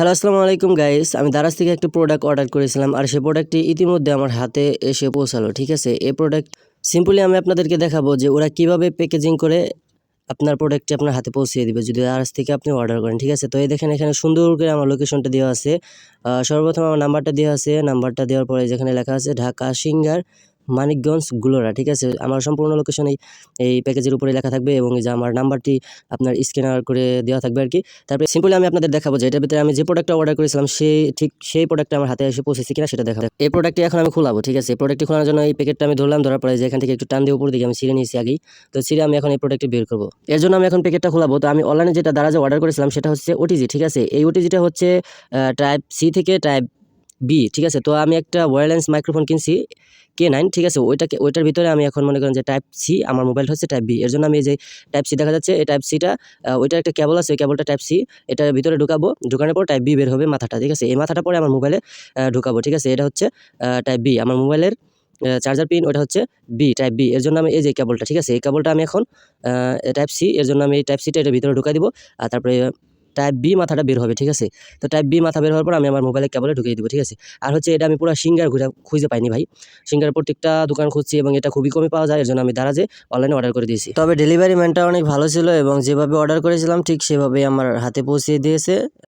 Hello আসসালামু আলাইকুম guys আমি দারাজ থেকে একটা প্রোডাক্ট অর্ডার করেছিলাম, আর সেই প্রোডাক্টটি ইতিমধ্যে আমার হাতে এসে পৌঁছালো, ঠিক আছে? এই প্রোডাক্ট সিম্পলি আমি আপনাদেরকে দেখাবো যে ওরা কীভাবে প্যাকেজিং করে আপনার প্রোডাক্টটি আপনার হাতে পৌঁছিয়ে দিবে, যদি দারাজ থেকে আপনি অর্ডার করেন, ঠিক আছে? তো এই দেখেন, এখানে সুন্দর করে আমার লোকেশনটা দেওয়া আছে। সর্বপ্রথম আমার নাম্বারটা দেওয়া আছে। নাম্বারটা দেওয়ার পরে যেখানে লেখা আছে, ঢাকা সিঙ্গার মানিকগঞ্জ গুলোরা ঠিক আছে? আমার সম্পূর্ণ লোকেশন এই এই প্যাকেজের উপরে লেখা থাকবে এবং যে আমার নাম্বারটি আপনার স্ক্যানার করে দেওয়া থাকবে আর কি। তারপরে সিম্পলি আমি আপনাদের দেখাবো যে এটার ভিতরে আমি যে প্রোডাক্টটা অর্ডার করেছিলাম, সেই ঠিক সেই প্রোডাক্টটা আমার হাতে এসে পৌঁছেছে কিনা সেটা দেখাবো। এই প্রোডাক্টটি এখন আমি খোলাবো, ঠিক আছে? এই প্রোডাক্টটি খোলার জন্য এই প্যাকেটটা আমি ধরলাম, ধরার পরে যে এখান থেকে একটু টান দিয়ে উপর দিকে আমি ছিঁড়ে নিয়েছি আগেই। তো ছিঁড়ে আমি এখন এই প্রোডাক্টটি বের করব। এর জন্য আমি এখন প্যাকেটটা খোলাবো। তো আমি অনলাইনে যেটা দ্বারা যে অর্ডার করেছিলাম সেটা হচ্ছে ওটিজি ঠিক আছে? এই ওটিজিটা হচ্ছে টাইপ সি থেকে টাইপ বি ঠিক আছে? তো আমি একটা ওয়্যারলেস মাইক্রোফোন কিনছি কে নাইন ঠিক আছে? ওইটাকে, ওইটার ভিতরে আমি এখন মনে করেন যে টাইপ সি আমার মোবাইলটা হচ্ছে টাইপ বি এর জন্য আমি যে টাইপ সি দেখা যাচ্ছে, এই টাইপ সিটা ওইটা একটা কেবল আছে, ওই কেবলটা টাইপ সি এটার ভিতরে ঢুকাবো। ঢুকানোর পর টাইপ বি বের হবে মাথাটা, ঠিক আছে? এই মাথাটা পরে আমার মোবাইলে ঢুকাবো, ঠিক আছে? এটা হচ্ছে টাইপ বি আমার মোবাইলের চার্জার পিন ওটা হচ্ছে বি টাইপ বি এর জন্য আমি এই যে কেবলটা ঠিক আছে? এই কেবলটা আমি এখন টাইপ সি এর জন্য আমি এই টাইপ সিটা এটার ভিতরে ঢুকাই দিব, আর তারপরে টাইপ বি মাথাটা বের হবে, ঠিক আছে? তো টাইপ বি মাথা বের হওয়ার পর আমি আমার মোবাইলে কেবলে ঢুকিয়ে দেবো, ঠিক আছে? আর হচ্ছে এটা আমি পুরো সিঙ্গার ঘুরে খুঁজে পাইনি ভাই। সিঙ্গার প্রত্যেকটা দোকান খুঁজছি এবং এটা খুবই কমে পাওয়া যায়, এর জন্য আমি দারাজে অনলাইনে অর্ডার করে দিয়েছি। তবে ডেলিভারি ম্যানটা অনেক ভালো ছিল এবং যেভাবে অর্ডার করেছিলাম, ঠিক সেভাবেই আমার হাতে পৌঁছে দিয়েছে।